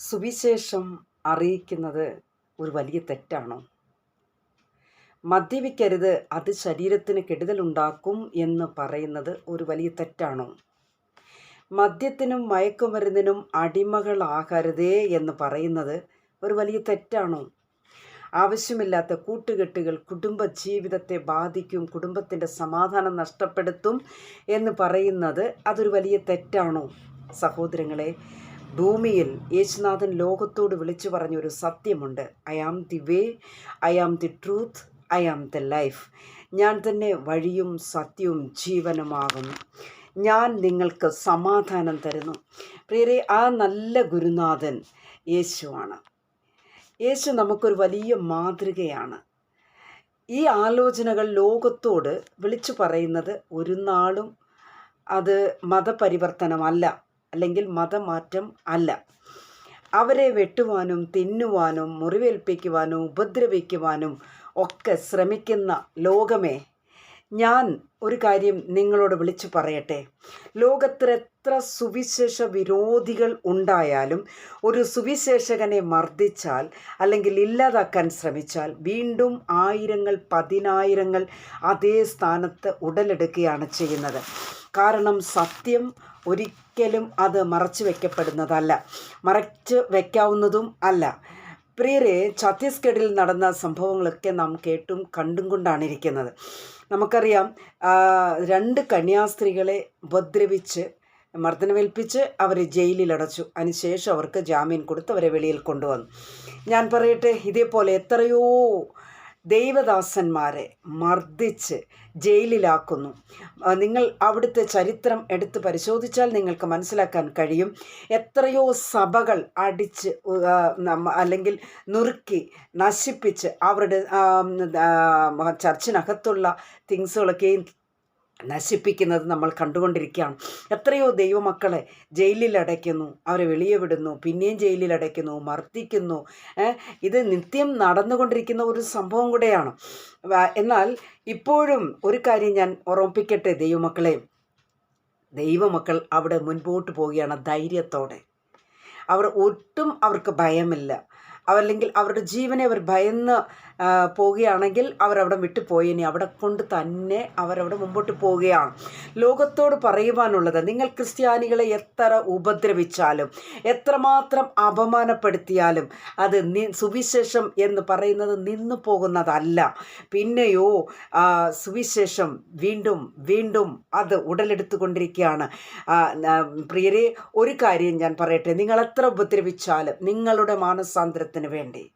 സുവിശേഷം അറിയിക്കുന്നത് ഒരു വലിയ തെറ്റാണോ? മദ്യപിക്കരുത് അത് ശരീരത്തിന് കെടുതലുണ്ടാക്കും എന്ന് പറയുന്നത് ഒരു വലിയ തെറ്റാണോ? മദ്യത്തിനും മയക്കുമരുന്നിനും അടിമകളാകരുതേ എന്ന് പറയുന്നത് ഒരു വലിയ തെറ്റാണോ? ആവശ്യമില്ലാത്ത കൂട്ടുകെട്ടുകൾ കുടുംബ ജീവിതത്തെ ബാധിക്കും കുടുംബത്തിന്റെ സമാധാനം നഷ്ടപ്പെടുത്തും എന്ന് പറയുന്നത് അതൊരു വലിയ തെറ്റാണോ? സഹോദരങ്ങളെ ഭൂമിയിൽ യേശുനാഥൻ ലോകത്തോട് വിളിച്ചു പറഞ്ഞൊരു സത്യമുണ്ട്. I am the way I am the truth I am the life ഞാൻ തന്നെ വഴിയും സത്യവും ജീവനുമാകുന്നു ഞാൻ നിങ്ങൾക്ക് സമാധാനം തരുന്നു. പ്രിയരെ ആ നല്ല ഗുരുനാഥൻ യേശുവാണ്. യേശു നമുക്കൊരു വലിയ മാതൃകയാണ്. ഈ ആലോചനകൾ ലോകത്തോട് വിളിച്ചു പറയുന്നത് ഒരു നാളും അത് മതപരിവർത്തനമല്ല. അല്ലെങ്കിൽ മതമാറ്റം അല്ല. അവരെ വെട്ടുവാനും തിന്നുവാനും മുറിവേൽപ്പിക്കുവാനും ഉപദ്രവിക്കുവാനും ഒക്കെ ശ്രമിക്കുന്ന ലോകമേ ഞാൻ ഒരു കാര്യം നിങ്ങളോട് വിളിച്ചു പറയട്ടെ. ലോകത്തിൽ എത്ര സുവിശേഷ വിരോധികൾ ഉണ്ടായാലും ഒരു സുവിശേഷകനെ മർദ്ദിച്ചാൽ അല്ലെങ്കിൽ ഇല്ലാതാക്കാൻ ശ്രമിച്ചാൽ വീണ്ടും ആയിരങ്ങൾ പതിനായിരങ്ങൾ അതേ സ്ഥാനത്ത് ഉടലെടുക്കുകയാണ് ചെയ്യുന്നത്. കാരണം സത്യം ഒരിക്കലും അത് മറച്ചു വയ്ക്കപ്പെടുന്നതല്ല മറച്ചു വയ്ക്കാവുന്നതും അല്ല. പ്രിയരെ ഛത്തീസ്ഗഡിൽ നടന്ന സംഭവങ്ങളൊക്കെ നാം കേട്ടും കണ്ടും കൊണ്ടാണ് ഇരിക്കുന്നത്. നമുക്കറിയാം രണ്ട് കന്യാസ്ത്രീകളെ ഉപദ്രവിച്ച് മർദ്ദനമേൽപ്പിച്ച് അവരെ ജയിലിലടച്ചു. അതിനുശേഷം അവർക്ക് ജാമ്യം കൊടുത്ത് അവരെ വെളിയിൽ കൊണ്ടുവന്നു. ഞാൻ പറയട്ടെ ഇതേപോലെ എത്രയോ ദൈവദാസന്മാരെ മർദ്ദിച്ച് ജയിലിലാക്കുന്നു. നിങ്ങൾ അവിടുത്തെ ചരിത്രം എടുത്ത് പരിശോധിച്ചാൽ നിങ്ങൾക്ക് മനസ്സിലാക്കാൻ കഴിയും. എത്രയോ സഭകൾ അടിച്ച് അല്ലെങ്കിൽ നുറുക്കി നശിപ്പിച്ച് അവരുടെ ചർച്ചിനകത്തുള്ള തിങ്സുകളൊക്കെയും നശിപ്പിക്കുന്നത് നമ്മൾ കണ്ടുകൊണ്ടിരിക്കുകയാണ്. എത്രയോ ദൈവമക്കളെ ജയിലിൽ അടയ്ക്കുന്നു അവരെ വെളിയെ വിടുന്നു പിന്നെയും ജയിലിൽ അടയ്ക്കുന്നു മർദ്ദിക്കുന്നു ഇത് നിത്യം നടന്നുകൊണ്ടിരിക്കുന്ന ഒരു സംഭവം കൂടെയാണ്. എന്നാൽ ഇപ്പോഴും ഒരു കാര്യം ഞാൻ ഓർമ്മിപ്പിക്കട്ടെ ദൈവമക്കളെ. ദൈവമക്കൾ അവിടെ മുൻപോട്ട് പോവുകയാണ് ധൈര്യത്തോടെ. അവർ ഒട്ടും അവർക്ക് ഭയമില്ല. അല്ലെങ്കിൽ അവരുടെ ജീവനെ അവർ ഭയന്ന് പോവുകയാണെങ്കിൽ അവരവിടെ വിട്ടു ഇനി അവിടെ കൊണ്ട് തന്നെ അവരവിടെ മുമ്പോട്ട് പോവുകയാണ്. ലോകത്തോട് പറയുവാനുള്ളത് നിങ്ങൾ ക്രിസ്ത്യാനികളെ എത്ര ഉപദ്രവിച്ചാലും എത്രമാത്രം അപമാനപ്പെടുത്തിയാലും അത് സുവിശേഷം എന്ന് പറയുന്നത് നിന്നു പോകുന്നതല്ല. പിന്നെയോ സുവിശേഷം വീണ്ടും വീണ്ടും അത് ഉടലെടുത്തുകൊണ്ടിരിക്കുകയാണ്. പ്രിയരെ ഒരു കാര്യം ഞാൻ പറയട്ടെ. നിങ്ങൾ എത്ര ഉപദ്രവിച്ചാലും നിങ്ങളുടെ മാനസാന്തരത്തിന് വേണ്ടി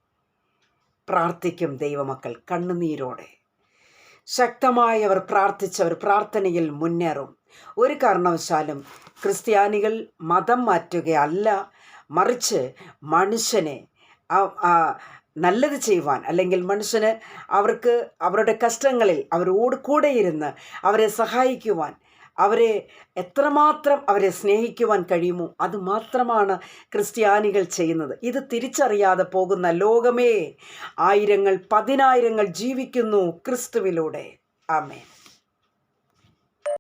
പ്രാർത്ഥിക്കും ദൈവമക്കൾ കണ്ണുനീരോടെ. ശക്തമായവർ പ്രാർത്ഥിച്ചവർ പ്രാർത്ഥനയിൽ മുന്നേറും. ഒരു കാരണവശാലും ക്രിസ്ത്യാനികൾ മതം മാറ്റുകയല്ല മറിച്ച് മനുഷ്യനെ നല്ലത് ചെയ്യുവാൻ അല്ലെങ്കിൽ മനുഷ്യന് അവർക്ക് അവരുടെ കഷ്ടങ്ങളിൽ അവരോട് കൂടെ ഇരുന്ന് അവരെ സഹായിക്കുവാൻ അവരെ എത്രമാത്രം അവരെ സ്നേഹിക്കുവാൻ കഴിയുമോ അത് മാത്രമാണ് ക്രിസ്ത്യാനികൾ ചെയ്യുന്നത്. ഇത് തിരിച്ചറിയാതെ പോകുന്ന ലോകമേ ആയിരങ്ങൾ പതിനായിരങ്ങൾ ജീവിക്കുന്നു ക്രിസ്തുവിലൂടെ. ആമേൻ.